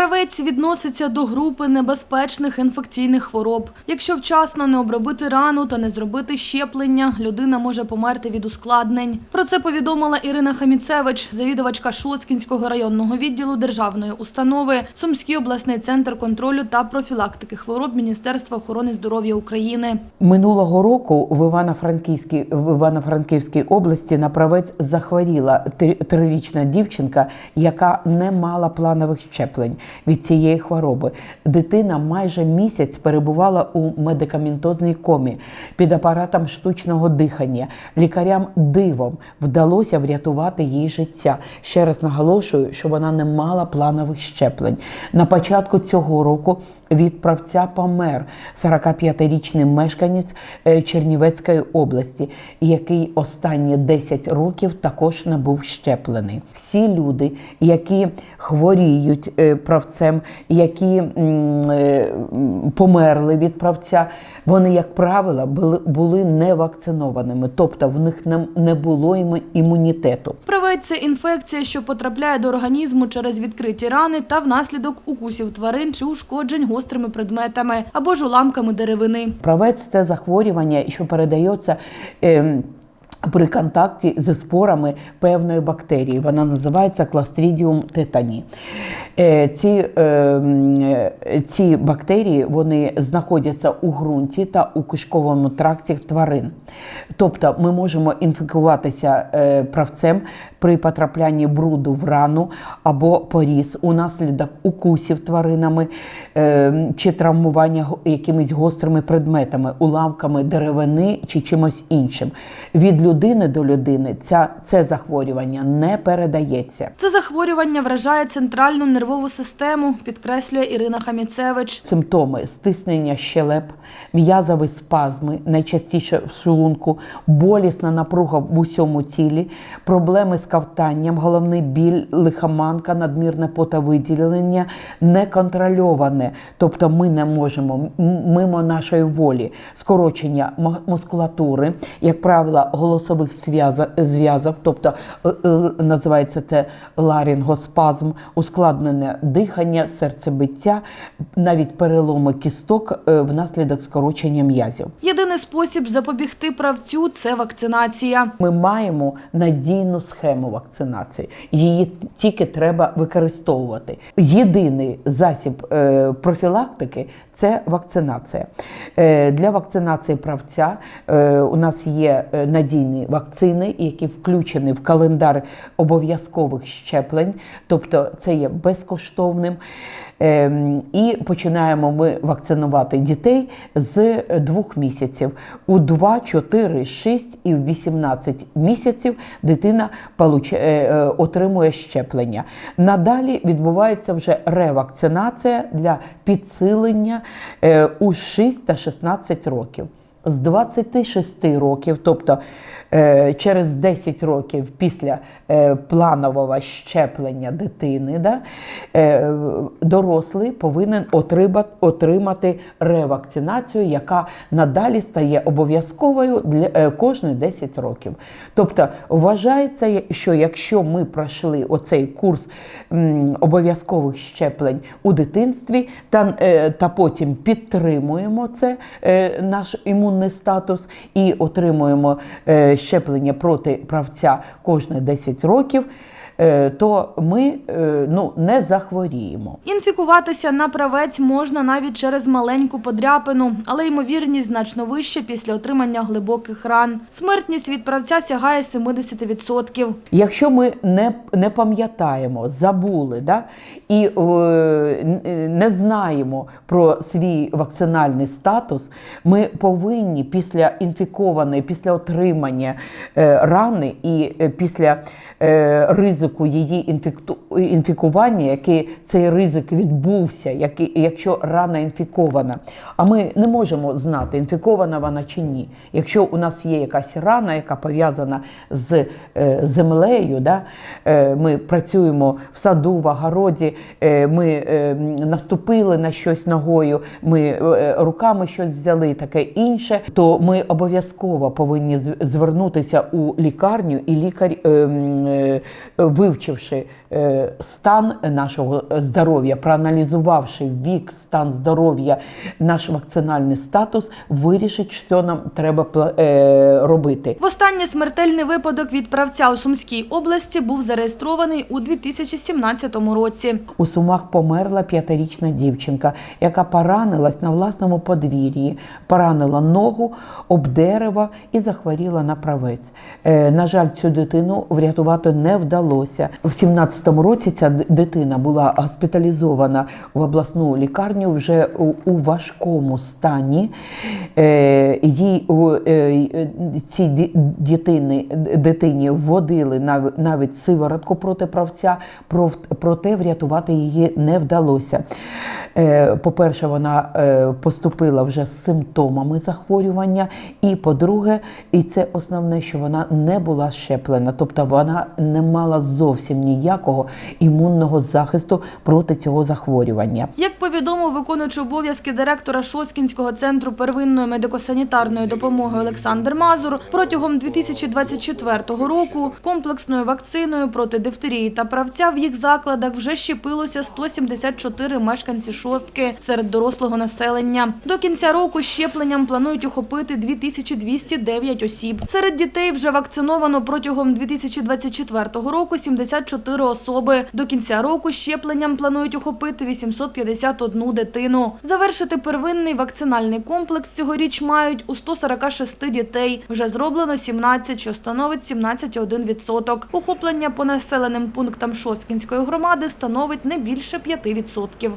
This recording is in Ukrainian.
Правець відноситься до групи небезпечних інфекційних хвороб. Якщо вчасно не обробити рану та не зробити щеплення, людина може померти від ускладнень. Про це повідомила Ірина Хаміцевич, завідувачка Шоцкінського районного відділу державної установи, Сумський обласний центр контролю та профілактики хвороб Міністерства охорони здоров'я України. Минулого року в Івано-Франківській в Івано-Франківській області на правець захворіла три- трирічна дівчинка, яка не мала планових щеплень від цієї хвороби. Дитина майже місяць перебувала у медикаментозній комі під апаратом штучного дихання. Лікарям дивом вдалося врятувати їй життя. Ще раз наголошую, що вона не мала планових щеплень. На початку цього року від правця помер 45-річний мешканець е, Чернівецької області, який останні 10 років також не був щеплений. Всі люди, які хворіють е, правцем, які е, померли від правця, вони, як правило, були, були не тобто в них не, було імунітету. Правець це інфекція, що потрапляє до організму через відкриті рани та внаслідок укусів тварин чи ушкоджень гострими предметами або ж уламками деревини. Правець це захворювання, що передається. Ем, при контакті зі спорами певної бактерії. Вона називається tetani. Е, Ці, е, м, е, ці бактерії вони знаходяться у ґрунті та у кишковому тракті тварин. Тобто ми можемо інфікуватися е, правцем при потраплянні бруду в рану або поріз унаслідок укусів тваринами е, чи травмування якимись гострими предметами, уламками деревини чи чимось іншим. Від людини до людини ця, це захворювання не передається. Це захворювання вражає центральну нервову систему, підкреслює Ірина Хаміцевич. Симптоми стиснення щелеп, м'язові спазми, найчастіше в шлунку, болісна напруга в усьому тілі, проблеми з ковтанням, головний біль, лихоманка, надмірне потовиділення, неконтрольоване, тобто ми не можемо мимо нашої волі, скорочення мускулатури, як правило, голосових зв'язок, тобто е, е, називається це ларінгоспазм, ускладнене дихання, серцебиття, навіть переломи кісток е, внаслідок скорочення м'язів. Єдиний спосіб запобігти правцю це вакцинація. Ми маємо надійну схему вакцинації. Її тільки треба використовувати. Єдиний засіб профілактики це вакцинація. Для вакцинації правця у нас є е, надійні вакцини, які включені в календар обов'язкових щеплень, тобто це є безкоштовним. Ем, І починаємо ми вакцинувати дітей з двох місяців. У 2, 4, 6 і в 18 місяців дитина е, е, отримує щеплення. Надалі відбувається вже ревакцинація для підсилення е, у 6 та 16 років. З 26 років, тобто е, через 10 років після е, планового щеплення дитини, да, е, дорослий повинен отримати, отримати ревакцинацію, яка надалі стає обов'язковою для е, кожні 10 років. Тобто вважається, що якщо ми пройшли оцей курс обов'язкових щеплень у дитинстві та, е, та потім підтримуємо це е, наш імунний статус і отримуємо е, щеплення проти правця кожні 10 років, то ми е, ну, не захворіємо. Інфікуватися на правець можна навіть через маленьку подряпину, але ймовірність значно вища після отримання глибоких ран. Смертність від правця сягає 70%. Якщо ми не, не пам'ятаємо, забули да, і е, не знаємо про свій вакцинальний статус, ми повинні після інфікованої, після отримання е, рани і е, після е, ризику її інфікту, інфікування, який цей ризик відбувся, який, якщо рана інфікована. А ми не можемо знати, інфікована вона чи ні. Якщо у нас є якась рана, яка пов'язана з е, землею, да? е, ми працюємо в саду, в огороді, е, ми е, наступили на щось ногою, ми е, руками щось взяли, таке інше, то ми обов'язково повинні звернутися у лікарню, і лікар е, е, вивчивши е, стан нашого здоров'я, проаналізувавши вік, стан здоров'я, наш вакцинальний статус, вирішить, що нам треба е, робити. Востаннє смертельний випадок від правця у Сумській області був зареєстрований у 2017 році. У Сумах померла п'ятирічна дівчинка, яка поранилась на власному подвір'ї, поранила ногу об дерево і захворіла на правець. Е, на жаль, цю дитину врятувати не вдалося. В 17-му році ця дитина була госпіталізована в обласну лікарню вже у, важкому стані. Е, їй е, е, цій дитини, дитині вводили нав- навіть сиворотку проти правця, проте врятувати її не вдалося. По-перше, вона поступила вже з симптомами захворювання, і по-друге, і це основне, що вона не була щеплена, тобто вона не мала зовсім ніякого імунного захисту проти цього захворювання. Як повідомив виконуючий обов'язки директора Шоскінського центру первинної медико-санітарної допомоги Олександр Мазур, протягом 2024 року комплексною вакциною проти дифтерії та правця в їх закладах вже щепилося 174 мешканці шостки серед дорослого населення. До кінця року щепленням планують охопити 2209 осіб. Серед дітей вже вакциновано протягом 2024 року 74 особи. До кінця року щепленням планують охопити 851 дитину. Завершити первинний вакцинальний комплекс цьогоріч мають у 146 дітей. Вже зроблено 17, що становить 17,1%. Охоплення по населеним пунктам Шосткінської громади становить не більше 5%.